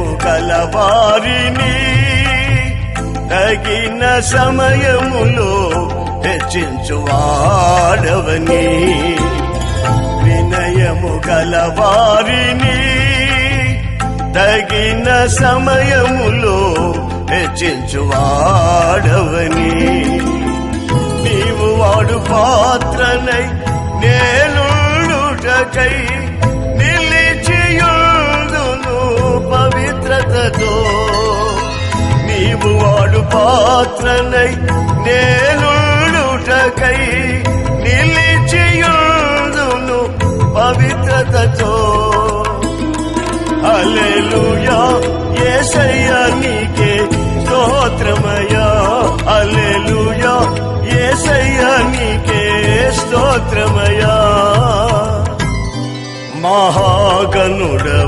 ప్రేమము కలవారిని. తగిన సమయములో హెచ్చించువాడవని. వినయము గలవారిని తగిన సమయములో హెచ్చించువాడవని. నీవు వాడు పాత్రనై నేనుటకై నీవు వాడు పాత్రనై నేనుటకై నిలిచియుందును పవిత్రతతో. అలెలుయా ఏసయ్యా నీకే స్తోత్రమయా అలెలుయా ఏసయ్యా నీకే స్తోత్రమయా మహాగనుడా